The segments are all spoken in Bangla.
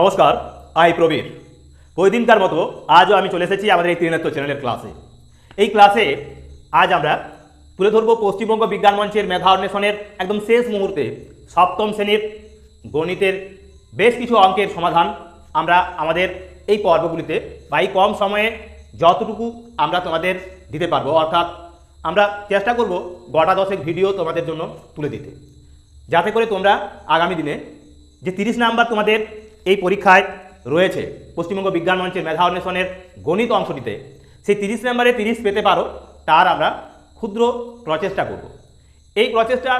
নমস্কার আই প্রবীর। ওই দিনকার মতো আজও আমি চলে এসেছি আমাদের এই ত্রিনেত্র চ্যানেলের ক্লাসে। এই ক্লাসে আজ আমরা তুলে ধরবো পশ্চিমবঙ্গ বিজ্ঞান মঞ্চের মেধা অন্বেষণের একদম শেষ মুহূর্তে সপ্তম শ্রেণির গণিতের বেশ কিছু অঙ্কের সমাধান আমরা আমাদের এই পর্বগুলিতে বা এই কম সময়ে যতটুকু আমরা তোমাদের দিতে পারব। অর্থাৎ আমরা চেষ্টা করব গোটা দশেক ভিডিও তোমাদের জন্য তুলে দিতে। যাতে করে তোমরা আগামী দিনে যে তিরিশ নাম্বার তোমাদের এই পরীক্ষায় রয়েছে পশ্চিমবঙ্গ বিজ্ঞান মঞ্চের মেধা অন্বেষণের গণিত অংশটিতে। সেই তিরিশ নাম্বারে তিরিশ পেতে পারো, তার আমরা ক্ষুদ্র প্রচেষ্টা করব। এই প্রচেষ্টা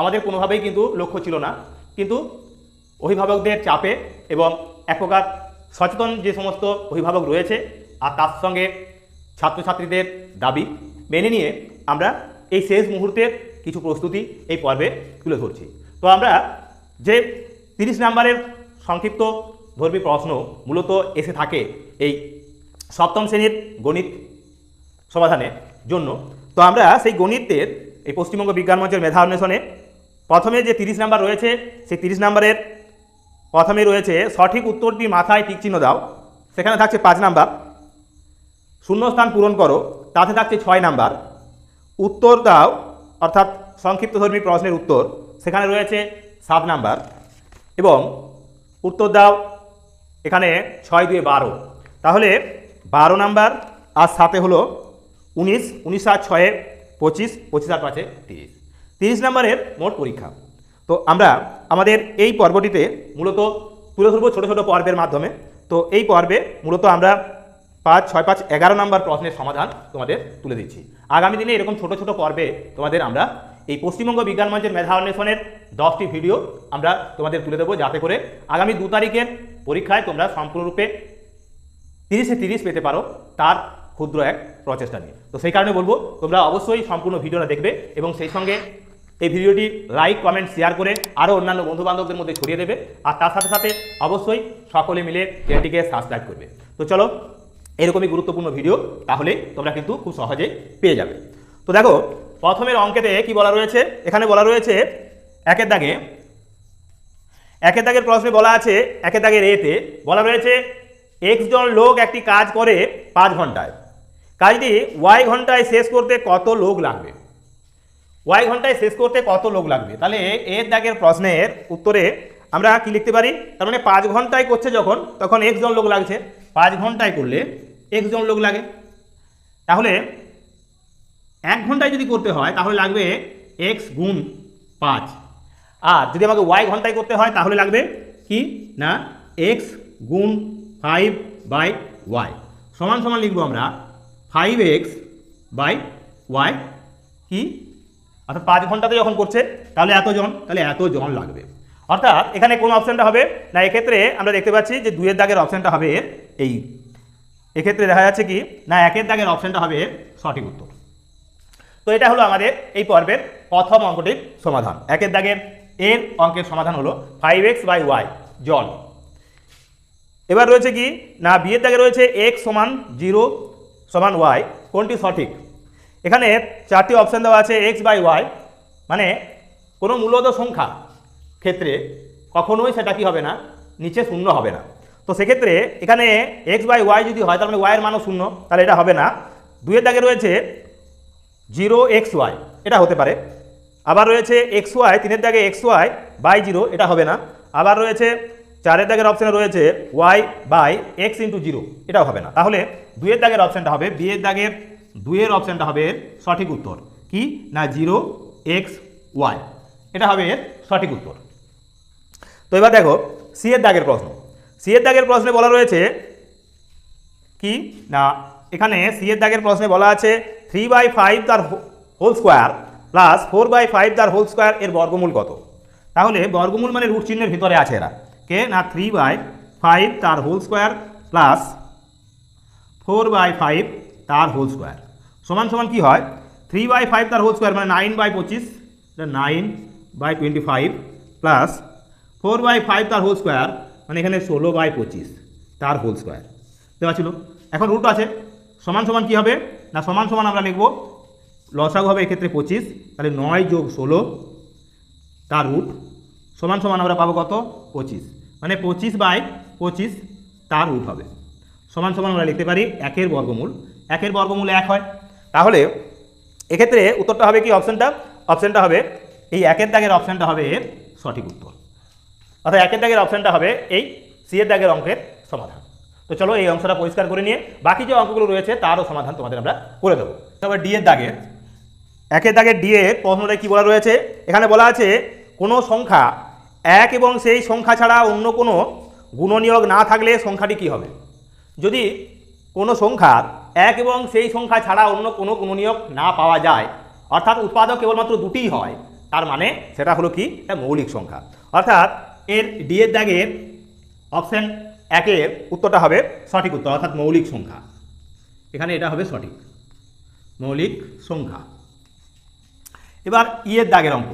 আমাদের কোনোভাবেই কিন্তু লক্ষ্য ছিল না। কিন্তু অভিভাবকদের চাপে এবং এক প্রকার সচেতন যে সমস্ত অভিভাবক রয়েছে, আর তার সঙ্গে ছাত্রছাত্রীদের দাবি মেনে নিয়ে আমরা এই শেষ মুহূর্তের কিছু প্রস্তুতি এই পর্বে তুলে ধরছি। তো আমরা যে তিরিশ নাম্বারের সংক্ষিপ্ত ধর্মী প্রশ্ন মূলত এসে থাকে এই সপ্তম শ্রেণির গণিত সমাধানের জন্য। তো আমরা সেই গণিতের এই পশ্চিমবঙ্গ বিজ্ঞান মঞ্চের মেধা অন্বেষণে প্রথমে যে তিরিশ নাম্বার রয়েছে, সেই তিরিশ নাম্বারের প্রথমে রয়েছে সঠিক উত্তরটি মাথায় টিক চিহ্ন দাও। সেখানে থাকছে পাঁচ নাম্বার। শূন্যস্থান পূরণ করো, তাতে থাকছে ছয় নাম্বার। উত্তর দাও, অর্থাৎ সংক্ষিপ্তধর্মী প্রশ্নের উত্তর। সেখানে রয়েছে সাত নাম্বার। এবং উত্তর দাও। এখানে ছয় দুয়ে বারো। তাহলে বারো নাম্বার আর সাথে হলো উনিশ উনিশ আর ছয়ে পঁচিশ পঁচিশ আর পাঁচে তিরিশ। তিরিশ নাম্বারের মোট পরীক্ষা। তো আমরা আমাদের এই পর্বটিতে মূলত তুলে ধরবো ছোটো ছোটো পর্বের মাধ্যমে। তো এই পর্বে মূলত আমরা পাঁচ, ছয়, পাঁচ, এগারো নম্বর প্রশ্নের সমাধান তোমাদের তুলে দিচ্ছি। আগামী দিনে এরকম ছোট ছোট পর্বে তোমাদের আমরা এই পশ্চিমবঙ্গ বিজ্ঞান মঞ্চের মেধা অন্বেষণের দশটি ভিডিও আমরা তোমাদের তুলে দেবো যাতে করে আগামী দু তারিখের পরীক্ষায় তোমরা সম্পূর্ণরূপে তিরিশে তিরিশ পেতে পারো তার ক্ষুদ্র এক প্রচেষ্টা নিয়ে। তো সেই কারণে বলব, তোমরা অবশ্যই সম্পূর্ণ ভিডিওটা দেখবে এবং সেই সঙ্গে এই ভিডিওটি লাইক, কমেন্ট, শেয়ার করে আরও অন্যান্য বন্ধু বান্ধবদের মধ্যে ছড়িয়ে দেবে আর তার সাথে সাথে অবশ্যই সকলে মিলে চ্যানেলটিকে সাবস্ক্রাইব করবে। তো চলো, এরকমই গুরুত্বপূর্ণ ভিডিও তাহলে তোমরা কিন্তু খুব সহজেই পেয়ে যাবে। তো দেখো প্রথমের অঙ্কেতে কি বলা রয়েছে? এখানে বলা রয়েছে একের দাগে, একের দাগের প্রশ্নে বলা আছে একের দাগের এতে বলা রয়েছে এক্স জন লোক একটি কাজ করে পাঁচ ঘন্টায়। কাজটি ওয়াই ঘন্টায় শেষ করতে কত লোক লাগবে? ওয়াই ঘন্টায় শেষ করতে কত লোক লাগবে? তাহলে এর দাগের প্রশ্নের উত্তরে আমরা কি লিখতে পারি? তার মানে পাঁচ ঘন্টায় করছে যখন, তখন এক্স জন লোক লাগছে। পাঁচ ঘন্টায় করলে এক্স জন লোক লাগে। তাহলে এক ঘন্টায় যদি করতে হয়, তাহলে লাগবে এক্স গুণ পাঁচ। আর যদি আমাকে ওয়াই ঘন্টায় করতে হয়, তাহলে লাগবে কি? না এক্স গুণ ফাইভ বাই ওয়াই সমান সমান লিখব আমরা ফাইভ এক্স বাই ওয়াই কি? অর্থাৎ পাঁচ ঘন্টাতে যখন করছে, তাহলে এতজন, তাহলে এত জন লাগবে। অর্থাৎ এখানে কোন অপশানটা হবে? না, এক্ষেত্রে আমরা দেখতে পাচ্ছি যে দুইয়ের দাগের অপশানটা হবে এই। এক্ষেত্রে দেখা যাচ্ছে কি? না, একের দাগের অপশানটা হবে সঠিক উত্তর। তো এটা হলো আমাদের এই পর্বের প্রথম অঙ্কটির সমাধান। একের দাগের এর অঙ্কের সমাধান হলো ফাইভ এক্স বাই ওয়াই জল এবার রয়েছে কি? না, বিয়ের দাগে রয়েছে এক্স সমান জিরো সমান ওয়াই কোনটি সঠিক? এখানে চারটি অপশান দেওয়া আছে এক্স বাই ওয়াই মানে কোনো মূলত সংখ্যা ক্ষেত্রে কখনোই সেটা কি হবে না? নিচে শূন্য হবে না। তো সেক্ষেত্রে এখানে এক্স বাই ওয়াই যদি হয়, তার মানে ওয়াইয়ের মানও শূন্য, তাহলে এটা হবে না। দুইয়ের দাগে রয়েছে জিরো এক্স ওয়াই, এটা হতে পারে। আবার রয়েছে এক্স ওয়াই, তিনের দাগে এক্স ওয়াই বাই জিরো, এটা হবে না। আবার রয়েছে চারের দাগের অপশানে রয়েছে Y by X into zero, এটাও হবে না। তাহলে দুইয়ের দাগের অপশানটা হবে, বিয়ের দাগের দুইয়ের অপশানটা হবে এর সঠিক উত্তর। কি? না, জিরো এক্স ওয়াই, এটা হবে এর সঠিক উত্তর। তো এবার দেখো, সি এর দাগের প্রশ্ন। সি এর দাগের প্রশ্নে বলা রয়েছে কি? না, এখানে সি এর দাগের প্রশ্নে বলা আছে থ্রি বাই ফাইভ তার whole square plus four by five তার হোল স্কোয়ার এর বর্গমূল কত? তাহলে বর্গমূল মানে রুট চিহ্নের ভিতরে আছে এরা। কে? না থ্রি বাই ফাইভ তার whole square plus four by five তার হোল স্কোয়ার সমান সমান কি হয়? থ্রি বাই ফাইভ তার হোল স্কোয়ার মানে নাইন বাই পঁচিশ nine by twenty five plus four by five তার হোল স্কোয়ার মানে এখানে ষোলো বাই পঁচিশ তার হোল স্কোয়ার দেওয়া ছিল। এখন রুট আছে। সমান সমান কি হবে? না, সমান সমান আমরা লিখব লসাগু হবে এক্ষেত্রে পঁচিশ, তাহলে নয় যোগ ষোলো, তার রুট সমান সমান আমরা পাবো কত? পঁচিশ। মানে পঁচিশ বাই পঁচিশ, তার রুট হবে। সমান সমান আমরা লিখতে পারি একের বর্গমূল। একের বর্গমূল এক হয়। তাহলে এক্ষেত্রে উত্তরটা হবে কি অপশানটা? অপশানটা হবে এই একের দাগের অপশানটা হবে এর সঠিক উত্তর। অর্থাৎ একের দাগের অপশানটা হবে এই সি এর দাগের অঙ্কের সমাধান। তো চলো এই অংশটা পরিষ্কার করে নিয়ে বাকি যে অঙ্কগুলো রয়েছে তারও সমাধান তোমাদের আমরা করে দেবো। তারপর ডি এর দাগের একের দাগের ডি এর প্রশ্নটা কি বলা রয়েছে? এখানে বলা আছে, কোনো সংখ্যা এক এবং সেই সংখ্যা ছাড়া অন্য কোনো গুণনীয়ক না থাকলে সংখ্যাটি কি হবে? যদি কোনো সংখ্যা এক এবং সেই সংখ্যা ছাড়া অন্য কোনো গুণনীয়ক না পাওয়া যায়, অর্থাৎ উৎপাদক কেবলমাত্র দুটিই হয়, তার মানে সেটা হলো কি? মৌলিক সংখ্যা। অর্থাৎ এর ডি এর দাগের অপশন একের উত্তরটা হবে সঠিক উত্তর, অর্থাৎ মৌলিক সংখ্যা। এখানে এটা হবে সঠিক। মৌলিক সংখ্যা। এবার ইয়ের দাগের অঙ্ক।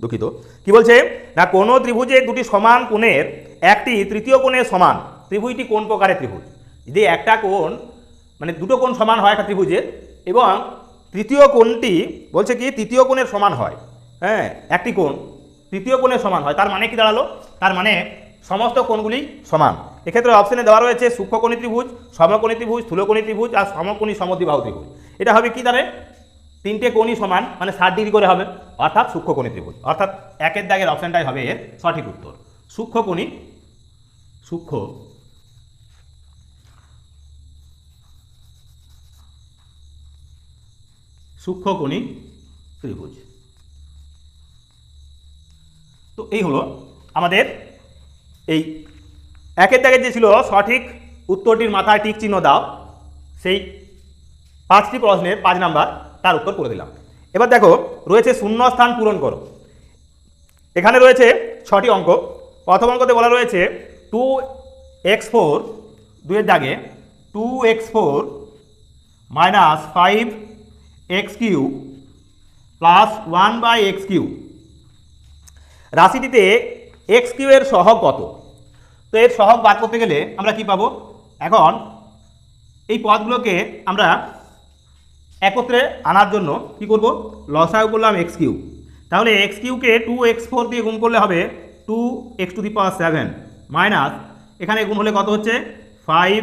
দুঃখিত। কি বলছে? না, কোনো ত্রিভুজের দুটি সমান কোণের, একটি তৃতীয় কোণের সমান, ত্রিভুজটি কোন প্রকারের ত্রিভুজ? যদি একটা কোণ মানে দুটো কোণ সমান হয় একটা ত্রিভুজের এবং তৃতীয় কোণটি বলছে কি, তৃতীয় কোণের সমান হয় হ্যাঁ একটি কোণ, তৃতীয় কোণের সমান হয়, তার মানে কি দাঁড়াল? তার মানে সমস্ত কোণগুলি সমান। এক্ষেত্রে অপশনে দেওয়া রয়েছে সূক্ষ্মকোণী ত্রিভুজ, সমকোণী ত্রিভুজ, স্থূলকোণী ত্রিভুজ আর সমকোণী সমদ্বিবাহু ত্রিভুজ। এটা হবে কি দাঁড়ায় তিনটে কোণই সমান মানে ষাট ডিগ্রি করে হবে। অর্থাৎ সূক্ষ্মকোণী ত্রিভুজ। অর্থাৎ একের দাগের অপশনটাই হবে এর সঠিক উত্তর। সূক্ষ্মকোণী, সূক্ষ্ম, সূক্ষ্মকোণী ত্রিভুজ। তো এই হলো আমাদের এই একের দাগের যে ছিল সঠিক উত্তরটির মাথায় টিক চিহ্ন দাও, সেই পাঁচটি প্রশ্নের পাঁচ নাম্বার তার উত্তর করে দিলাম। এবার দেখো, রয়েছে শূন্য স্থান পূরণ করো। এখানে রয়েছে ছটি অঙ্ক। প্রথম অঙ্কতে বলা রয়েছে টু এক্স ফোর দুয়ের দাগে two X four minus five X cube plus one by X cube রাশিটিতে X Q এর সহগ কত? তো এর সহগ বার করতে গেলে আমরা কি পাবো? এখন এই পদগুলোকে আমরা একত্রে আনার জন্য কি করব? লসাগু করলাম এক্স কিউ তাহলে এক্স কিউকে টু এক্স ফোর দিয়ে গুণ করলে হবে two X to the power seven minus এখানে গুণ হলে কত হচ্ছে? Five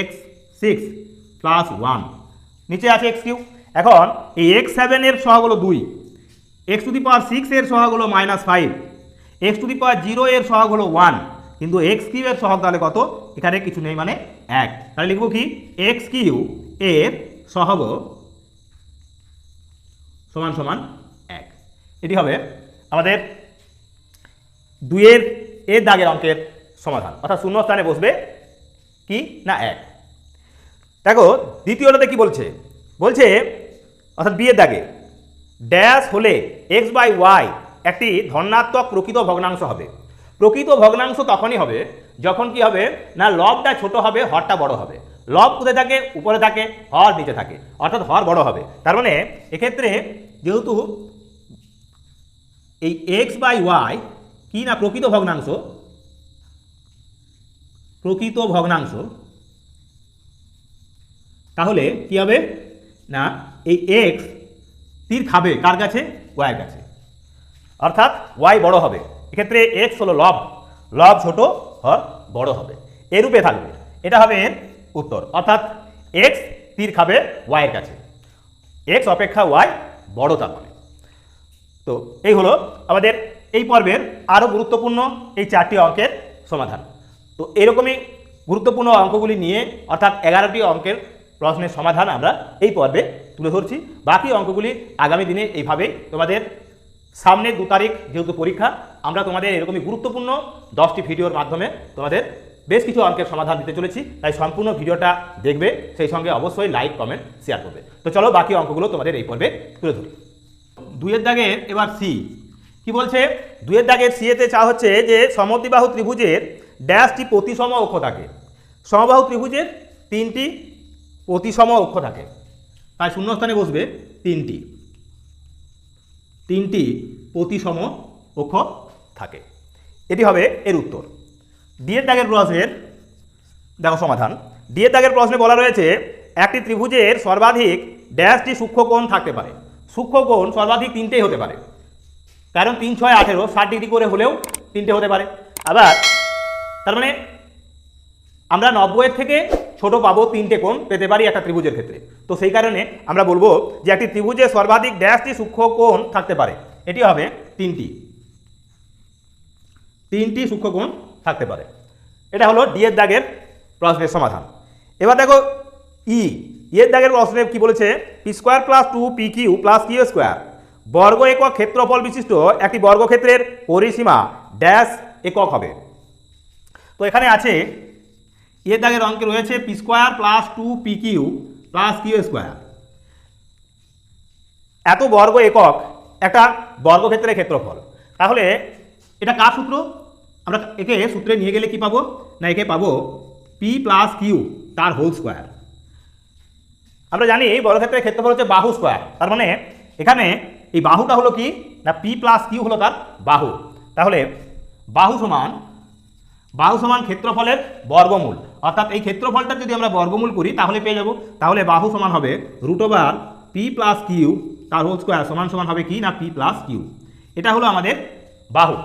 X six plus one নিচে আছে এক্স কিউ এখন এই এক্স সেভেনের সহগ হলো দুই। X to the power six এর সহগ হলো minus five X to the power zero এর সহগ হলো ওয়ান কিন্তু এক্স কিউ এর সহগ তাহলে কত? এখানে কিছু নেই মানে এক। তাহলে লিখব কি? এক্স কিউ এর সহগ সমান সমান এক। এটি হবে আমাদের দুইয়ের, এর দাগের অঙ্কের সমাধান। অর্থাৎ শূন্য স্থানে বসবে কি না এক। দেখো, দ্বিতীয়টাতে কি বলছে? বলছে, অর্থাৎ বিয়ের দাগে ড্যাশ হলে এক্স বাই ওয়াই একটি ধনাত্মক প্রকৃত ভগ্নাংশ হবে। প্রকৃত ভগ্নাংশ তখনই হবে যখন কি হবে? না, লবটা ছোট হবে, হরটা বড় হবে। লব কোথায় থাকে? উপরে থাকে, হর নিচে থাকে। অর্থাৎ হর বড় হবে। তার মানে এক্ষেত্রে যেহেতু এই এক্স বাই ওয়াই কি না, প্রকৃত ভগ্নাংশ? প্রকৃত ভগ্নাংশ। তাহলে কি হবে? না, এই এক্স তীর খাবে কার কাছে? ওয়াইয়ের কাছে। অর্থাৎ ওয়াই বড় হবে। এক্ষেত্রে এক্স হলো লব লব ছোট, হর বড় হবে। এরূপে থাকবে। এটা হবে এর উত্তর। অর্থাৎ এক্স তীর খাবে ওয়াইয়ের কাছে। এক্স অপেক্ষা ওয়াই বড় তার মানে। তো এই হলো আমাদের এই পর্বের আরও গুরুত্বপূর্ণ এই চারটি অঙ্কের সমাধান। তো এরকমই গুরুত্বপূর্ণ অঙ্কগুলি নিয়ে অর্থাৎ এগারোটি অঙ্কের প্রশ্নের সমাধান আমরা এই পর্বে তুলে ধরছি। বাকি অঙ্কগুলি আগামী দিনে এইভাবেই তোমাদের সামনে দু তারিখ যেহেতু পরীক্ষা, আমরা তোমাদের এরকমই গুরুত্বপূর্ণ দশটি ভিডিওর মাধ্যমে তোমাদের বেশ কিছু অঙ্কের সমাধান দিতে চলেছি, তাই সম্পূর্ণ ভিডিওটা দেখবে, সেই সঙ্গে অবশ্যই লাইক কমেন্ট শেয়ার করবে। তো চলো বাকি অঙ্কগুলো তোমাদের এই পর্বে তুলে ধরি। দুইয়ের দাগের এবার সি কি বলছে? দুইয়ের দাগের সিএতে চা হচ্ছে যে সমদ্বিবাহু ত্রিভুজের ড্যাশটি প্রতিসম অক্ষ থাকে। সমবাহু ত্রিভুজের তিনটি প্রতিসম অক্ষ থাকে। তাই শূন্যস্থানে বসবে তিনটি। তিনটি প্রতিসম অক্ষ থাকে। এটি হবে এর উত্তর। ডিএর দাগের প্রশ্নের দেখো সমাধান। ডিএর দাগের প্রশ্নে বলা রয়েছে, একটি ত্রিভুজের সর্বাধিক ড্যাশটি সূক্ষ্মকোণ থাকতে পারে। সূক্ষ্মকোণ সর্বাধিক তিনটেই হতে পারে। কারণ তিন, ছয়, আঠেরো, ষাট ডিগ্রি করে হলেও তিনটে হতে পারে। আবার তার মানে আমরা নব্বইয়ের থেকে ছোট পাবো তিনটে কোণ, পেতে পারি একটা ত্রিভুজের ক্ষেত্রে। তো সেই কারণে আমরা বলব যে একটি ত্রিভুজে সর্বাধিক ড্যাশটি সূক্ষ্ম কোণ থাকতে পারে। এটি হবে তিনটি। তিনটি সূক্ষ্ম কোণ থাকতে পারে। এটা হলো ডি এর দাগের প্রশ্নের সমাধান। এবার দেখো ই। এর দাগের প্রশ্নে কি বলেছে? P square plus two P Q plus Q square. বর্গ একক ক্ষেত্রফল বিশিষ্ট একটি বর্গক্ষেত্রের পরিসীমা ড্যাশ একক হবে। তো এখানে আছে এর দাগের অঙ্কে রয়েছে? P square plus two P Q plus Q square এত বর্গ একক একটা বর্গক্ষেত্রের ক্ষেত্রফল। তাহলে এটা কার সূত্র? আমরা একে সূত্রে নিয়ে গেলে কি পাবো? না, একে পাবো পি প্লাস কিউ তার হোল স্কোয়ার আমরা জানি বর্গক্ষেত্রের ক্ষেত্রফল হচ্ছে বাহু স্কোয়ার তার মানে এখানে এই বাহুটা হলো কি? না পি প্লাস কিউ হলো তার বাহু। তাহলে বাহু সমান বাহু সমান ক্ষেত্রফলের বর্গমূল। অর্থাৎ এই ক্ষেত্রফলটা যদি আমরা বর্গমূল করি, তাহলে পেয়ে যাব। তাহলে বাহু সমান হবে root over P plus Q তার হোল স্কোয়ার সমান সমান হবে কি না পি প্লাস কিউ এটা হলো আমাদের বাহু।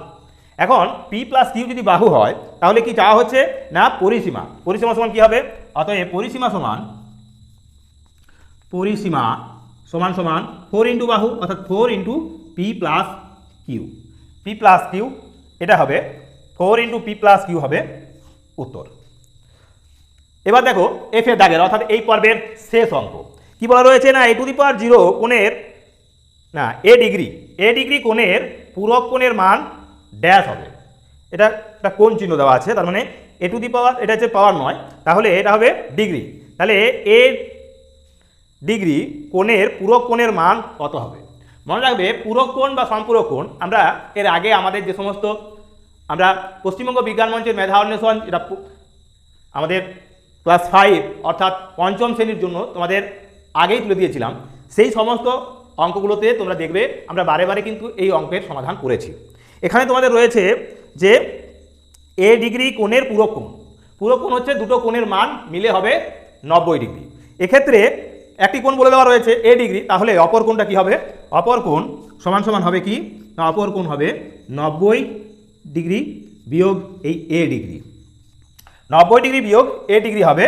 এখন পি প্লাস কিউ যদি বাহু হয়, তাহলে কি চাওয়া হচ্ছে? না, পরিসীমা। পরিসীমা সমান কি হবে? অতএব পরিসীমা সমান পরিসীমা সমান সমান ফোর ইন্টু বাহু, অর্থাৎ four into P plus Q P plus Q এটা হবে four into P plus Q হবে উত্তর। এবার দেখো এফ এর দাগের, অর্থাৎ এই পর্বের শেষ অঙ্ক। কি বলা রয়েছে না এ টু দি পাওয়ার জিরো কোণের, না এ ডিগ্রি এ ডিগ্রি কোণের পূরক কোণের মান ড্যাশ হবে। এটা একটা কোণ চিহ্ন দেওয়া আছে, তার মানে এ টু দি পাওয়ার, এটা হচ্ছে পাওয়ার নয়, তাহলে এটা হবে ডিগ্রি। তাহলে এ ডিগ্রি কোণের পূরক কোণের মান কত হবে? মনে রাখবে, পূরক কোণ বা সম্পূরক কোণ, আমরা এর আগে আমাদের যে সমস্ত আমরা পশ্চিমবঙ্গ বিজ্ঞান মঞ্চের মেধা অন্বেষণ, এটা আমাদের ক্লাস ফাইভ অর্থাৎ পঞ্চম শ্রেণির জন্য তোমাদের আগেই তুলে দিয়েছিলাম। সেই সমস্ত অঙ্কগুলোতে তোমরা দেখবে আমরা বারে বারে কিন্তু এই অঙ্কের সমাধান করেছি। এখানে তোমাদের রয়েছে যে এ ডিগ্রি কোণের পুরো কোণ। পুরো কোণ হচ্ছে দুটো কোণের মান মিলে হবে নব্বই ডিগ্রি। এক্ষেত্রে একটি কোণ বলে দেওয়া রয়েছে এ ডিগ্রি, তাহলে অপর কোণটা কি হবে? অপর কোণ সমান সমান হবে কি? না, অপর কোণ হবে নব্বই ডিগ্রি বিয়োগ এই এ ডিগ্রি। নব্বই ডিগ্রি বিয়োগ এ ডিগ্রি হবে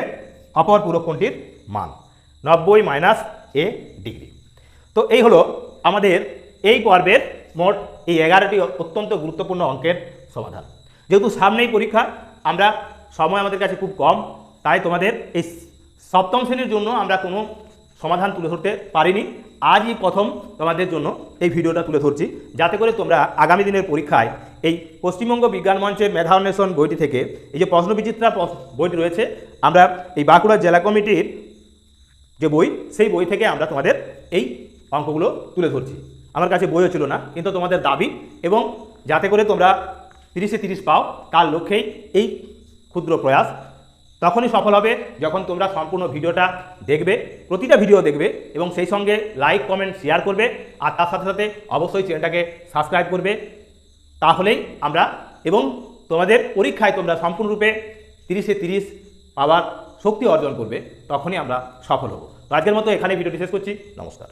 অপর পুরো কোণটির মান। নব্বই মাইনাস এ ডিগ্রি। তো এই হলো আমাদের এই পর্বের মোট এই এগারোটি অত্যন্ত গুরুত্বপূর্ণ অঙ্কের সমাধান। যেহেতু সামনেই পরীক্ষা, আমরা সময় আমাদের কাছে খুব কম, তাই তোমাদের এই সপ্তম শ্রেণির জন্য আমরা কোনো সমাধান তুলে ধরতে পারিনি। আজই প্রথম তোমাদের জন্য এই ভিডিওটা তুলে ধরছি। যাতে করে তোমরা আগামী দিনের পরীক্ষায় এই পশ্চিমবঙ্গ বিজ্ঞান মঞ্চের মেধা অন্বেষণ বইটি থেকে এই যে প্রশ্ন বিচিত্রা বইটি রয়েছে, আমরা এই বাঁকুড়া জেলা কমিটির যে বই, সেই বই থেকে আমরা তোমাদের এই অঙ্কগুলো তুলে ধরছি। আমার কাছে বইও ছিল না, কিন্তু তোমাদের দাবি এবং যাতে করে তোমরা তিরিশে তিরিশ পাও, তার লক্ষ্যেই এই ক্ষুদ্র প্রয়াস তখনই সফল হবে যখন তোমরা সম্পূর্ণ ভিডিওটা দেখবে, প্রতিটা ভিডিও দেখবে এবং সেই সঙ্গে লাইক কমেন্ট শেয়ার করবে আর তার সাথে সাথে অবশ্যই চ্যানেলটাকে সাবস্ক্রাইব করবে। তাহলেই আমরা এবং তোমাদের পরীক্ষায় তোমরা সম্পূর্ণরূপে তিরিশে তিরিশ পাওয়ার শক্তি অর্জন করবে, তখনই আমরা সফল হব। আজকের মতো এখানে ভিডিওটি শেষ করছি। নমস্কার।